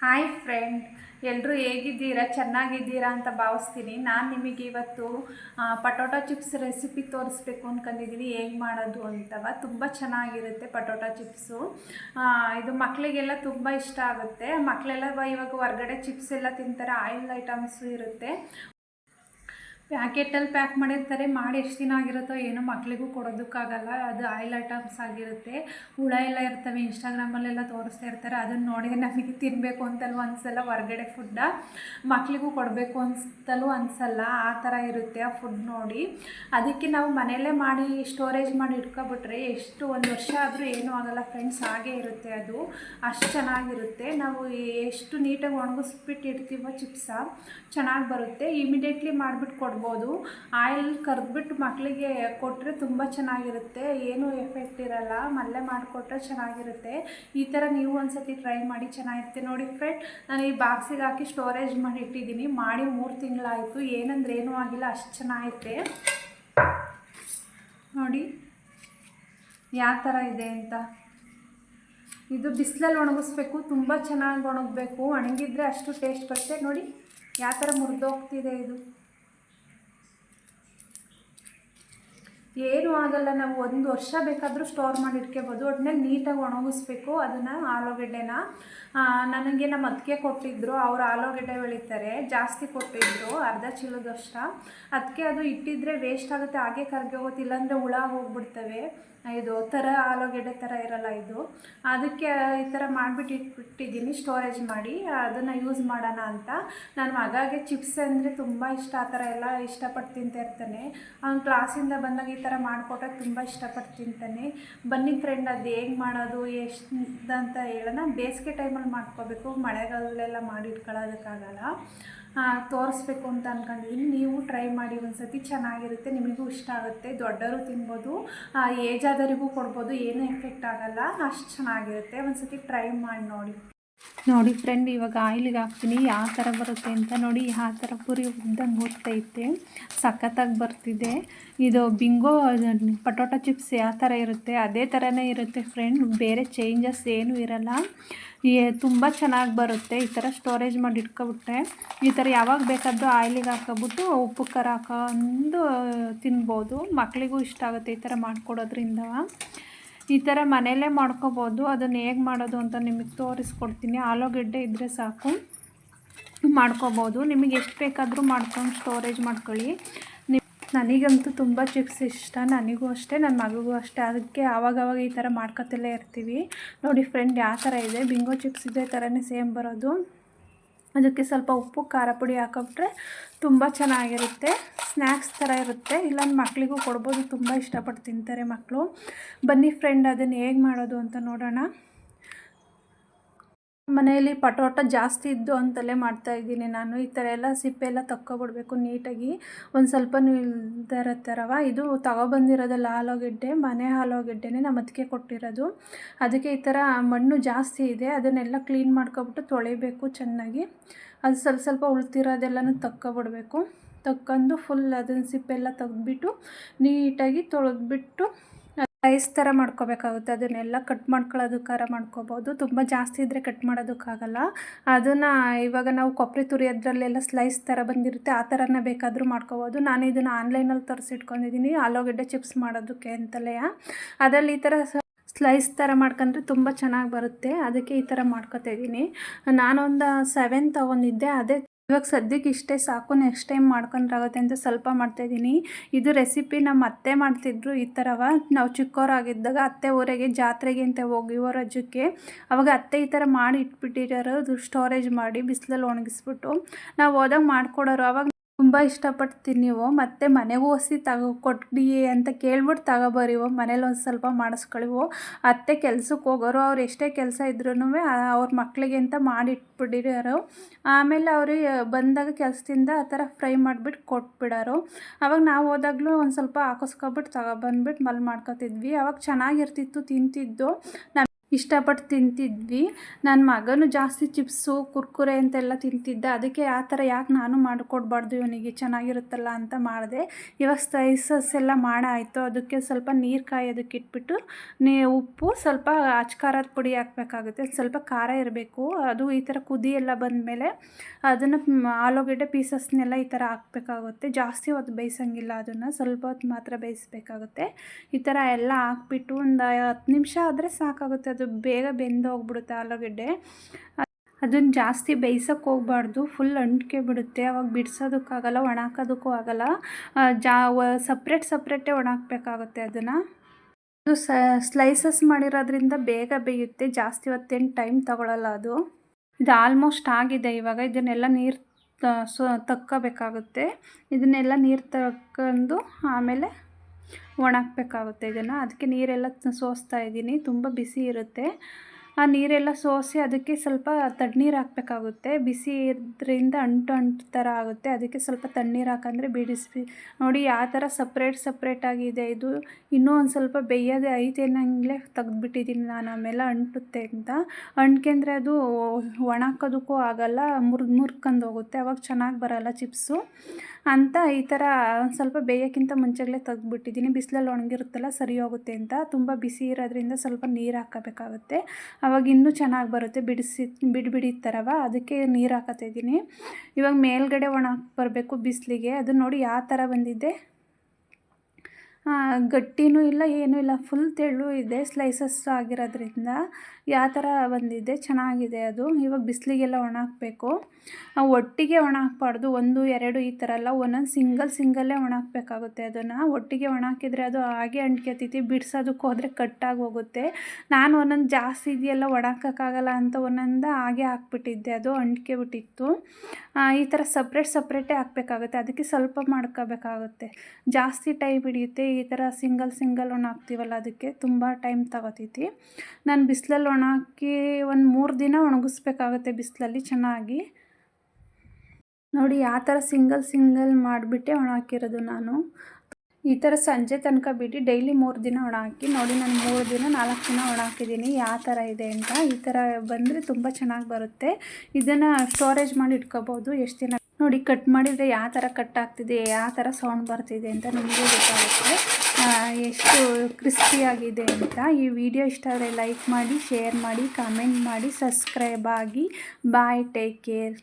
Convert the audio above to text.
Hi friend ಎಲ್ಲರೂ ಹೇಗಿದ್ದೀರಾ? ಚೆನ್ನಾಗಿದ್ದೀರಾ ಅಂತ ಭಾವಿಸ್ತೀನಿ. ನಾನು ನಿಮಗೆ ಇವತ್ತು ಪಟೋಟೊ ಚಿಪ್ಸ್ ರೆಸಿಪಿ ತೋರಿಸ್ಬೇಕು ಅಂದ್ಕೊಂಡಿದ್ದೀನಿ ಹೇಗೆ ಮಾಡೋದು ಅಂತವ. ತುಂಬ ಚೆನ್ನಾಗಿರುತ್ತೆ ಪಟೋಟೊ ಚಿಪ್ಸು ಇದು ಮಕ್ಕಳಿಗೆಲ್ಲ ತುಂಬ ಇಷ್ಟ ಆಗುತ್ತೆ. ಮಕ್ಕಳೆಲ್ಲ ಇವಾಗ ಹೊರ್ಗಡೆ ಚಿಪ್ಸ್ ಎಲ್ಲ ತಿಂತಾರೆ. ಆಯಿಲ್ ಐಟಮ್ಸು ಇರುತ್ತೆ. ಪ್ಯಾಕೆಟಲ್ಲಿ ಪ್ಯಾಕ್ ಮಾಡಿರ್ತಾರೆ, ಮಾಡಿ ಎಷ್ಟು ದಿನ ಆಗಿರುತ್ತೋ ಏನೋ ಮಕ್ಕಳಿಗೂ ಕೊಡೋದಕ್ಕಾಗಲ್ಲ, ಅದು ಆಯಿಲ್ ಐಟಮ್ಸ್ ಆಗಿರುತ್ತೆ. ಹುಳ ಎಲ್ಲ ಇರ್ತವೆ, ಇನ್ಸ್ಟಾಗ್ರಾಮಲ್ಲೆಲ್ಲ ತೋರಿಸ್ತಾ ಇರ್ತಾರೆ, ಅದನ್ನು ನೋಡಿ ನಮಗೆ ತಿನ್ನಬೇಕು ಅಂತಲೂ ಅನಿಸಲ್ಲ, ಹೊರಗಡೆ ಫುಡ್ಡ ಮಕ್ಕಳಿಗೂ ಕೊಡಬೇಕು ಅನ್ಸ್ತಲೂ ಅನಿಸಲ್ಲ, ಆ ಥರ ಇರುತ್ತೆ ಆ ಫುಡ್ ನೋಡಿ. ಅದಕ್ಕೆ ನಾವು ಮನೆಯಲ್ಲೇ ಮಾಡಿ ಸ್ಟೋರೇಜ್ ಮಾಡಿ ಇಟ್ಕೊಬಿಟ್ರೆ ಎಷ್ಟು ಒಂದು ವರ್ಷ ಆದರೂ ಏನೂ ಆಗಲ್ಲ ಫ್ರೆಂಡ್ಸ್ ಹಾಗೇ ಇರುತ್ತೆ ಅದು. ಅಷ್ಟು ಚೆನ್ನಾಗಿರುತ್ತೆ. ನಾವು ಎಷ್ಟು ನೀಟಾಗಿ ಒಣಗಿಸ್ಬಿಟ್ಟು ಇಡ್ತೀವೋ ಚಿಪ್ಸ, ಚೆನ್ನಾಗಿ ಬರುತ್ತೆ. ಇಮಿಡಿಯೇಟ್ಲಿ ಮಾಡಿಬಿಟ್ಟು ಕೊಡ್ಬೋದು ಆಯಿಲ್ ಕರೆದ್ಬಿಟ್ಟು ಮಕ್ಕಳಿಗೆ ಕೊಟ್ಟರೆ ತುಂಬ ಚೆನ್ನಾಗಿರುತ್ತೆ. ಏನೂ ಎಫೆಕ್ಟ್ ಇರಲ್ಲ. ಮಲ್ಲೆ ಮಾಡಿಕೊಟ್ರೆ ಚೆನ್ನಾಗಿರುತ್ತೆ. ಈ ಥರ ನೀವು ಒಂದ್ಸತಿ ಟ್ರೈ ಮಾಡಿ ಚೆನ್ನಾಗಿರುತ್ತೆ. ನೋಡಿ ಫ್ರೆಂಡ್ ನಾನು ಈ ಬಾಕ್ಸಿಗೆ ಹಾಕಿ ಸ್ಟೋರೇಜ್ ಮಾಡಿ ಇಟ್ಟಿದ್ದೀನಿ. ಮಾಡಿ ಮೂರು ತಿಂಗಳಾಯಿತು. ಏನಂದ್ರೆ ಏನೂ ಆಗಿಲ್ಲ. ಅಷ್ಟು ಚೆನ್ನಾಗೈತೆ. ನೋಡಿ. ಯಾವ ಥರ ಇದೆ ಅಂತ. ಇದು ಬಿಸಿಲಲ್ಲಿ ಒಣಗಿಸ್ಬೇಕು. ತುಂಬ ಚೆನ್ನಾಗಿ ಒಣಗಬೇಕು. ಒಣಗಿದ್ರೆ ಅಷ್ಟು ಟೇಸ್ಟ್ ಬರುತ್ತೆ. ನೋಡಿ, ಯಾವ ಥರ ಮುರಿದೋಗ್ತಿದೆ ಇದು. ಏನೂ ಆಗಲ್ಲ, ನಾವು ಒಂದು ವರ್ಷ ಬೇಕಾದರೂ ಸ್ಟೋರ್ ಮಾಡಿ ಇಟ್ಕೋಬೋದು. ಒಟ್ಟಿನಲ್ಲಿ ನೀಟಾಗಿ ಒಣಗಿಸ್ಬೇಕು ಅದನ್ನು ಆಲೂಗೆಡ್ಡೆನ. ನನಗೆ ನಮ್ಮ ಅದಕ್ಕೆ ಕೊಟ್ಟಿದ್ದರು ಅವರು ಆಲೂಗೆಡ್ಡೆ ಬೆಳೀತಾರೆ, ಜಾಸ್ತಿ ಕೊಟ್ಟಿದ್ದರು ಅರ್ಧ ಚೀಲದಷ್ಟ. ಅದಕ್ಕೆ ಅದು ಇಟ್ಟಿದ್ರೆ ವೇಸ್ಟ್ ಆಗುತ್ತೆ, ಹಾಗೆ ಕರ್ಗೆ ಹೋಗುತ್ತೆ, ಇಲ್ಲಾಂದರೆ ಹುಳ ಹೋಗ್ಬಿಡ್ತವೆ. ಇದು ಥರ ಆಲೂಗೆಡ್ಡೆ ಥರ ಇರಲ್ಲ ಇದು. ಅದಕ್ಕೆ ಈ ಥರ ಮಾಡಿಬಿಟ್ಟು ಇಟ್ಬಿಟ್ಟಿದ್ದೀನಿ ಸ್ಟೋರೇಜ್ ಮಾಡಿ. ಅದನ್ನು ಯೂಸ್ ಮಾಡೋಣ ಅಂತ. ನನ್ನ ಮಗಾಗೆ ಚಿಪ್ಸ್ ಅಂದರೆ ತುಂಬ ಇಷ್ಟ, ಆ ಥರ ಎಲ್ಲ ಇಷ್ಟಪಟ್ಟು ತಿಂತಾ ಇರ್ತಾನೆ. ಅವ್ನು ಕ್ಲಾಸಿಂದ ಬಂದಾಗ ಈ ಥರ ಮಾಡಿಕೊಟ್ರೆ ತುಂಬ ಇಷ್ಟಪಟ್ಟು ತಿಂತಾನೆ. ಬನ್ನಿ ಫ್ರೆಂಡ್ ಅದು ಹೇಗೆ ಮಾಡೋದು ಎಷ್ಟು ಅಂತ ಹೇಳೋಣ. ಬೇಸಿಗೆ ಟೈಮಲ್ಲಿ ಮಾಡ್ಕೋಬೇಕು ಮಳೆಗಾಲದಲ್ಲೆಲ್ಲ ಮಾಡಿ ಇಟ್ಕೊಳ್ಳೋದಕ್ಕಾಗಲ್ಲ ಆ, ತೋರಿಸ್ಬೇಕು ಅಂತ ಅಂದ್ಕೊಂಡಿದ್ದೀನಿ ನೀವು ಟ್ರೈ ಮಾಡಿ ಒಂದ್ಸತಿ ಚೆನ್ನಾಗಿರುತ್ತೆ ನಿಮಗೂ ಇಷ್ಟ ಆಗುತ್ತೆ ದೊಡ್ಡವರು ತಿನ್ಬೋದು ಏಜ್ ಆದವರಿಗೂ ಕೊಡ್ಬೋದು ಏನೂ ಎಫೆಕ್ಟ್ ಆಗಲ್ಲ. ಅಷ್ಟು ಚೆನ್ನಾಗಿರುತ್ತೆ. ಒಂದ್ಸತಿ ಟ್ರೈ ಮಾಡಿ ನೋಡಿ. ನೋಡಿ ಫ್ರೆಂಡ್ ಇವಾಗ ಆಯಿಲಿಗೆ ಹಾಕ್ತೀನಿ. ಯಾವ ಥರ ಬರುತ್ತೆ ಅಂತ ನೋಡಿ ಯಾವ ಥರ ಪುರಿ ಉದ್ದಂಗೆ ಹೋಗ್ತೈತೆ ಸಖತ್ತಾಗಿ ಬರ್ತಿದೆ. ಇದು ಬಿಂಗೋ ಪಟೋಟೊ ಚಿಪ್ಸ್ ಯಾವ ಥರ ಇರುತ್ತೆ. ಅದೇ ಥರನೇ ಇರುತ್ತೆ ಫ್ರೆಂಡ್ ಬೇರೆ ಚೇಂಜಸ್ ಏನೂ ಇರಲ್ಲ. ತುಂಬ ಚೆನ್ನಾಗಿ ಬರುತ್ತೆ. ಈ ಥರ ಸ್ಟೋರೇಜ್ ಮಾಡಿ ಇಟ್ಕೊಬಿಟ್ರೆ. ಈ ಥರ ಯಾವಾಗ ಬೇಕಾದರೂ ಆಯಿಲಿಗೆ ಹಾಕೋಬಿಟ್ಟು ಉಪ್ಪು, ಖಾರ ಹಾಕೊಂಡು ತಿನ್ಬೋದು. ಮಕ್ಕಳಿಗೂ ಇಷ್ಟ ಆಗುತ್ತೆ ಈ ಥರ ಮಾಡಿಕೊಡೋದ್ರಿಂದ. ಈ ಥರ ಮನೆಯಲ್ಲೇ ಮಾಡ್ಕೋಬೋದು. ಅದನ್ನು ಹೇಗೆ ಮಾಡೋದು ಅಂತ ನಿಮಗೆ ತೋರಿಸ್ಕೊಡ್ತೀನಿ. ಆಲೂಗೆಡ್ಡೆ ಇದ್ದರೆ ಸಾಕು. ಮಾಡ್ಕೋಬೋದು. ನಿಮಗೆ ಎಷ್ಟು ಬೇಕಾದರೂ ಮಾಡ್ಕೊಂಡು ಸ್ಟೋರೇಜ್ ಮಾಡ್ಕೊಳ್ಳಿ. ನಿ ನನಗಂತೂ ತುಂಬ ಚಿಪ್ಸ್ ಇಷ್ಟ. ನನಗೂ ಅಷ್ಟೇ ನನ್ನ ಮಗಗೂ ಅಷ್ಟೇ. ಅದಕ್ಕೆ ಆವಾಗವಾಗ ಈ ಥರ ಮಾಡ್ಕೊತಲೇ ಇರ್ತೀವಿ. ನೋಡಿ ಫ್ರೆಂಡ್ ಯಾವ ಥರ ಇದೆ? ಬಿಂಗೋ ಚಿಪ್ಸ್ ಇದೇ ಥರನೇ ಸೇಮ್ ಬರೋದು. ಅದಕ್ಕೆ ಸ್ವಲ್ಪ ಉಪ್ಪು, ಖಾರ ಪುಡಿ ಹಾಕೊಬಿಟ್ರೆ ತುಂಬ ಚೆನ್ನಾಗಿರುತ್ತೆ. ಸ್ನ್ಯಾಕ್ಸ್ ಥರ ಇರುತ್ತೆ. ಇಲ್ಲ ಮಕ್ಕಳಿಗೂ ಕೊಡ್ಬೋದು. ತುಂಬ ಇಷ್ಟಪಟ್ಟು ತಿಂತಾರೆ ಮಕ್ಕಳು ಬನ್ನಿ ಫ್ರೆಂಡ್ ಅದನ್ನು ಹೇಗೆ ಮಾಡೋದು ಅಂತ ನೋಡೋಣ. ಮನೆಯಲ್ಲಿ ಪಟೋಟ ಜಾಸ್ತಿ ಇದ್ದು ಅಂತಲೇ ಮಾಡ್ತಾಯಿದ್ದೀನಿ ನಾನು. ಈ ಥರ ಎಲ್ಲ ಸಿಪ್ಪೆ ಎಲ್ಲ ತಕ್ಕೊಬಿಡ್ಬೇಕು ನೀಟಾಗಿ. ಒಂದು ಸ್ವಲ್ಪ ಇಲ್ದರ ಥರವ. ಇದು ತಗೊಬಂದಿರೋದಲ್ಲ ಆಲೂಗೆಡ್ಡೆ, ಮನೆ ಆಲೂಗೆಡ್ಡೆನೇ ನಮ್ಮ ಅದಕ್ಕೆ ಕೊಟ್ಟಿರೋದು. ಅದಕ್ಕೆ ಈ ಥರ ಮಣ್ಣು ಜಾಸ್ತಿ ಇದೆ. ಅದನ್ನೆಲ್ಲ ಕ್ಲೀನ್ ಮಾಡ್ಕೊಬಿಟ್ಟು ತೊಳಿಬೇಕು ಚೆನ್ನಾಗಿ. ಅದು ಸ್ವಲ್ಪ ಸ್ವಲ್ಪ ಉಳ್ತಿರೋದೆಲ್ಲನೂ ತಕ್ಕೊಬಿಡ್ಬೇಕು. ತಕ್ಕೊಂಡು ಫುಲ್ ಅದನ್ನು ಸಿಪ್ಪೆಲ್ಲ ತೆಗ್ದ್ಬಿಟ್ಟು ನೀಟಾಗಿ ತೊಳೆದ್ಬಿಟ್ಟು ರೈಸ್ ಥರ ಮಾಡ್ಕೋಬೇಕಾಗುತ್ತೆ. ಅದನ್ನೆಲ್ಲ ಕಟ್ ಮಾಡ್ಕೊಳ್ಳೋದು ಮಾಡ್ಕೊಳ್ಳೋದಕ್ಕಾರ ಮಾಡ್ಕೋಬೋದು. ತುಂಬ ಜಾಸ್ತಿ ಇದ್ದರೆ ಕಟ್ ಮಾಡೋದಕ್ಕಾಗಲ್ಲ. ಅದನ್ನು ಇವಾಗ ನಾವು ಕೊಬ್ಬರಿ ತುರಿಯೋದ್ರಲ್ಲೆಲ್ಲ ಸ್ಲೈಸ್ ಥರ ಬಂದಿರುತ್ತೆ. ಆ ಥರನೇ ಬೇಕಾದರೂ ಮಾಡ್ಕೋಬೋದು. ನಾನು ಇದನ್ನು ಆನ್ಲೈನಲ್ಲಿ ತರಿಸಿಟ್ಕೊಂಡಿದ್ದೀನಿ ಆಲೂಗಡ್ಡೆ ಚಿಪ್ಸ್ ಮಾಡೋದಕ್ಕೆ ಅಂತಲೇ. ಅದರಲ್ಲಿ ಈ ಥರ ಸ್ಲೈಸ್ ಥರ ಮಾಡ್ಕೊಂಡ್ರೆ ತುಂಬ ಚೆನ್ನಾಗಿ ಬರುತ್ತೆ. ಅದಕ್ಕೆ ಈ ಥರ ಮಾಡ್ಕೊತಾ ಇದ್ದೀನಿ ನಾನೊಂದು ಸೆವೆನ್ ತೊಗೊಂಡಿದ್ದೆ. ಅದೇ ಇವಾಗ ಸದ್ಯಕ್ಕೆ ಇಷ್ಟೇ ಸಾಕು ನೆಕ್ಸ್ಟ್ ಟೈಮ್ ಮಾಡ್ಕೊಂಡ್ರಾಗುತ್ತೆ ಅಂತ ಸ್ವಲ್ಪ ಮಾಡ್ತಾಯಿದ್ದೀನಿ ಇದು ರೆಸಿಪಿ ನಮ್ಮ ಅತ್ತೆ ಮಾಡ್ತಿದ್ರು ಈ ಥರವ ನಾವು ಚಿಕ್ಕವರಾಗಿದ್ದಾಗ ಅತ್ತೆ ಊರಿಗೆ, ಜಾತ್ರೆಗೆ ಅಂತ ಹೋಗಿವೋ ರಜಕ್ಕೆ. ಅವಾಗ ಅತ್ತೆ ಈ ಥರ ಮಾಡಿ ಇಟ್ಬಿಟ್ಟಿರೋರು ಸ್ಟೋರೇಜ್ ಮಾಡಿ ಬಿಸಿಲಲ್ಲಿ ಒಣಗಿಸ್ಬಿಟ್ಟು ನಾವು ಹೋದಾಗ ಮಾಡಿಕೊಡೋರು. ಅವಾಗ ತುಂಬ ಇಷ್ಟಪಡ್ತೀನಿ ನೀವು. ಮತ್ತು ಮನೆಗೂ ಹೊಸಿ ತಗೋ ಕೊಡಿ ಅಂತ ಕೇಳ್ಬಿಟ್ಟು ತಗೊಬರಿವೋ ಮನೇಲಿ ಒಂದು ಸ್ವಲ್ಪ ಮಾಡಿಸ್ಕೊಳ್ಳಿವು ಅತ್ತೆ ಕೆಲ್ಸಕ್ಕೆ ಹೋಗೋರು ಅವ್ರು ಎಷ್ಟೇ ಕೆಲಸ ಇದ್ರೂ ಅವ್ರ ಮಕ್ಕಳಿಗೆ ಅಂತ ಮಾಡಿಟ್ಬಿಟ್ಟಿರೋರು. ಆಮೇಲೆ ಅವರು ಬಂದಾಗ ಕೆಲಸದಿಂದ ಆ ಥರ ಫ್ರೈ ಮಾಡಿಬಿಟ್ಟು ಕೊಟ್ಬಿಡೋರು. ಅವಾಗ ನಾವು ಹೋದಾಗಲೂ ಒಂದು ಸ್ವಲ್ಪ ಹಾಕಿಸ್ಕೊಬಿಟ್ಟು ತಗೊಬಂದ್ಬಿಟ್ಟು ಮಲ್ ಮಾಡ್ಕೊತಿದ್ವಿ ಅವಾಗ ಚೆನ್ನಾಗಿರ್ತಿತ್ತು, ತಿಂತಿದ್ದು. ಇಷ್ಟಪಟ್ಟು ತಿಂತಿದ್ವಿ. ನನ್ನ ಮಗನು ಜಾಸ್ತಿ ಚಿಪ್ಸು, ಕುರ್ಕುರೆ ಅಂತೆಲ್ಲ ತಿಂತಿದ್ದ. ಅದಕ್ಕೆ ಆ ಥರ ಯಾಕೆ ನಾನು ಮಾಡಿಕೊಡ್ಬಾರ್ದು? ಇವನಿಗೆ ಚೆನ್ನಾಗಿರುತ್ತಲ್ಲ ಅಂತ ಮಾಡಿದೆ. ಇವಾಗ ಸ್ಪೈಸಸ್ ಎಲ್ಲ ಮಾಡಾಯಿತು ಅದಕ್ಕೆ ಸ್ವಲ್ಪ ನೀರು ಕಾಯೋದಕ್ಕೆ ಇಟ್ಬಿಟ್ಟು ನೀ ಉಪ್ಪು, ಸ್ವಲ್ಪ ಅಚ್ಕಾರದ ಪುಡಿ ಹಾಕಬೇಕಾಗುತ್ತೆ. ಸ್ವಲ್ಪ ಖಾರ ಇರಬೇಕು. ಅದು ಈ ಥರ ಕುದಿ ಎಲ್ಲ ಬಂದಮೇಲೆ ಅದನ್ನು ಆಲೂಗಡ್ಡೆ ಪೀಸಸ್ನೆಲ್ಲ ಈ ಥರ ಹಾಕ್ಬೇಕಾಗುತ್ತೆ. ಜಾಸ್ತಿ ಹೊತ್ತು ಬೇಯಿಸಂಗಿಲ್ಲ ಅದನ್ನು. ಸ್ವಲ್ಪ ಹೊತ್ತು ಮಾತ್ರ ಬೇಯಿಸ್ಬೇಕಾಗುತ್ತೆ. ಈ ಥರ ಎಲ್ಲ ಹಾಕ್ಬಿಟ್ಟು ಒಂದು ಹತ್ತು ನಿಮಿಷ ಆದರೆ ಸಾಕಾಗುತ್ತೆ. ಅದು ಬೇಗ ಬೆಂದು ಹೋಗ್ಬಿಡುತ್ತೆ ಆಲೂಗಡ್ಡೆ. ಅದನ್ನು ಜಾಸ್ತಿ ಬೇಯ್ಸೋಕ್ಕೆ ಹೋಗ್ಬಾರ್ದು ಫುಲ್ ಅಂಟಿಕೆ ಬಿಡುತ್ತೆ. ಅವಾಗ ಬಿಡಿಸೋದಕ್ಕಾಗಲ್ಲ, ಒಣಾಕೋದಕ್ಕೂ ಆಗಲ್ಲ. ಜಾ ಸಪ್ರೇಟ್ ಸಪ್ರೇಟೇ ಒಣಾಕಬೇಕಾಗುತ್ತೆ ಅದನ್ನು. ಅದು ಸ್ಲೈಸಸ್ ಮಾಡಿರೋದ್ರಿಂದ ಬೇಗ ಬೇಯುತ್ತೆ. ಜಾಸ್ತಿ ಹೊತ್ತೇನು ಟೈಮ್ ತಗೊಳ್ಳಲ್ಲ ಅದು. ಇದು ಆಲ್ಮೋಸ್ಟ್ ಆಗಿದೆ ಇವಾಗ. ಇದನ್ನೆಲ್ಲ ನೀರು ಸೊ, ತಕ್ಕೋಬೇಕಾಗುತ್ತೆ. ಇದನ್ನೆಲ್ಲ ನೀರು ತಕ್ಕೊಂಡು ಆಮೇಲೆ ಒಣಾಕಬೇಕಾಗುತ್ತೆ ಇದನ್ನು. ಅದಕ್ಕೆ ನೀರೆಲ್ಲ ಸೋಸ್ತಾ ಇದ್ದೀನಿ. ತುಂಬ ಬಿಸಿ ಇರುತ್ತೆ. ಆ ನೀರೆಲ್ಲ ಸೋಸಿ ಅದಕ್ಕೆ ಸ್ವಲ್ಪ ತಣ್ಣೀರು ಹಾಕಬೇಕಾಗುತ್ತೆ. ಬಿಸಿ ಇದ್ರಿಂದ ಅಂಟು ಅಂಟು ಥರ ಆಗುತ್ತೆ. ಅದಕ್ಕೆ ಸ್ವಲ್ಪ ತಣ್ಣೀರು ಹಾಕಂದ್ರೆ ಬಿಡಿಸಿ ನೋಡಿ ಯಾವ ಥರ ಸಪ್ರೇಟ್ ಸಪ್ರೇಟಾಗಿದೆ ಇದು. ಇನ್ನೂ ಒಂದು ಸ್ವಲ್ಪ ಬೇಯೋದೇ ಐತೆ ಅನ್ನಂಗ್ಲೇ ತೆಗೆದ್ಬಿಟ್ಟಿದ್ದೀನಿ ನಾನು. ಆಮೇಲೆ ಅಂಟುತ್ತೆ ಅಂತ. ಅಂಟ್ಕೆಂದ್ರೆ ಅದು ಒಣಾಕೋದಕ್ಕೂ ಆಗಲ್ಲ. ಮುರ್ ಮುರ್ಕಂದು ಹೋಗುತ್ತೆ. ಅವಾಗ ಚೆನ್ನಾಗಿ ಬರಲ್ಲ ಚಿಪ್ಸು. ಅಂತ ಈ ಥರ ಸ್ವಲ್ಪ ಬೇಯೋಕ್ಕಿಂತ ಮುಂಚೆಗಳೇ ತೆಗ್ದುಬಿಟ್ಟಿದ್ದೀನಿ. ಬಿಸಿಲಲ್ಲಿ ಒಣಗಿರುತ್ತಲ್ಲ, ಸರಿ ಹೋಗುತ್ತೆ ಅಂತ. ತುಂಬ ಬಿಸಿ ಇರೋದ್ರಿಂದ ಸ್ವಲ್ಪ ನೀರು ಹಾಕಬೇಕಾಗುತ್ತೆ. ಅವಾಗ ಇನ್ನೂ ಚೆನ್ನಾಗಿ ಬರುತ್ತೆ. ಬಿಡಿಸಿ ಬಿಡಿ ಥರವ ಅದಕ್ಕೆ ನೀರು ಹಾಕತ್ತಾ ಇದ್ದೀನಿ. ಇವಾಗ ಮೇಲ್ಗಡೆ ಒಣ ಬರಬೇಕು ಬಿಸಿಲಿಗೆ. ಅದು ನೋಡಿ ಯಾವ ಥರ ಬಂದಿದೆ. ಗಟ್ಟಿನೂ ಇಲ್ಲ, ಏನೂ ಇಲ್ಲ. ಫುಲ್ ತೆಳ್ಳು ಇದೆ ಸ್ಲೈಸಸ್ ಆಗಿರೋದ್ರಿಂದ. ಯಾವ ಥರ ಬಂದಿದೆ? ಚೆನ್ನಾಗಿದೆ ಅದು. ಇವಾಗ ಬಿಸಿಲಿಗೆಲ್ಲ ಒಣ ಹಾಕಬೇಕು ಒಟ್ಟಿಗೆ ಒಣ ಹಾಕ್ಬಾರ್ದು ಒಂದು, ಎರಡು ಈ ಥರ ಎಲ್ಲ ಒಂದೊಂದು ಸಿಂಗಲ್, ಸಿಂಗಲ್ಲೇ ಒಣ ಹಾಕಬೇಕಾಗುತ್ತೆ ಅದನ್ನು. ಒಟ್ಟಿಗೆ ಒಣ ಹಾಕಿದರೆ ಅದು ಹಾಗೆ ಅಂಟ್ಕೊತೈತಿ ಬಿಡ್ಸೋದಕ್ಕೆ ಹೋದರೆ ಕಟ್ಟಾಗಿ ಹೋಗುತ್ತೆ. ನಾನು ಒಂದೊಂದು ಜಾಸ್ತಿ ಇದೆಯಲ್ಲ ಒಣ ಹಾಕೋಕ್ಕಾಗಲ್ಲ ಅಂತ ಒಂದೊಂದು ಹಾಗೆ ಹಾಕ್ಬಿಟ್ಟಿದ್ದೆ. ಅದು ಅಂಟ್ಕೆ ಬಿಟ್ಟಿತ್ತು. ಈ ಥರ ಸಪ್ರೇಟ್, ಸಪ್ರೇಟೇ ಹಾಕಬೇಕಾಗುತ್ತೆ. ಅದಕ್ಕೆ ಸ್ವಲ್ಪ ಮಾಡ್ಕೋಬೇಕಾಗುತ್ತೆ. ಜಾಸ್ತಿ ಟೈಮ್ ಹಿಡಿಯುತ್ತೆ. ಈ ಥರ ಸಿಂಗಲ್ ಸಿಂಗಲ್ ಒಣ ಹಾಕ್ತೀವಲ್ಲ ಅದಕ್ಕೆ ತುಂಬ ಟೈಮ್ ತಗೋತೈತಿ. ನಾನು ಬಿಸಿಲಲ್ಲಿ ಒಣ ಹಾಕಿ ಒಂದು ಮೂರು ದಿನ ಒಣಗಿಸ್ಬೇಕಾಗುತ್ತೆ ಬಿಸಿಲಲ್ಲಿ ಚೆನ್ನಾಗಿ. ನೋಡಿ ಯಾವ ಥರ ಸಿಂಗಲ್ ಸಿಂಗಲ್ ಮಾಡಿಬಿಟ್ಟೆ ಒಣ ಹಾಕಿರೋದು ನಾನು. ಈ ಥರ ಸಂಜೆ ತನಕ ಬಿಟ್ಟು ಡೈಲಿ ಮೂರು ದಿನ ಒಣ ಹಾಕಿ ನೋಡಿ ನಾನು ಮೂರು ದಿನ ನಾಲ್ಕು ದಿನ ಒಣ ಹಾಕಿದ್ದೀನಿ ಯಾವ ಥರ ಇದೆ ಅಂತ. ಈ ಥರ ಬಂದರೆ ತುಂಬ ಚೆನ್ನಾಗಿ ಬರುತ್ತೆ. ಇದನ್ನು ಸ್ಟೋರೇಜ್ ಮಾಡಿ ಇಟ್ಕೋಬೋದು, ಎಷ್ಟು ದಿನ ನೋಡಿ ಕಟ್ ಮಾಡಿದರೆ ಯಾವ ಥರ ಕಟ್ ಆಗ್ತಿದೆ, ಯಾವ ಥರ ಸೌಂಡ್ ಬರ್ತಿದೆ ಅಂತ ನಿಮಗೆ ಗೊತ್ತಾಗುತ್ತೆ. ಎಷ್ಟು ಕ್ರಿಸ್ಪಿಯಾಗಿದೆ ಅಂತ ಈ ವಿಡಿಯೋ ಇಷ್ಟ ಆದರೆ ಲೈಕ್ ಮಾಡಿ ಶೇರ್ ಮಾಡಿ ಕಮೆಂಟ್ ಮಾಡಿ ಸಬ್ಸ್ಕ್ರೈಬ್ ಆಗಿ ಬಾಯ್ ಟೇಕ್ ಕೇರ್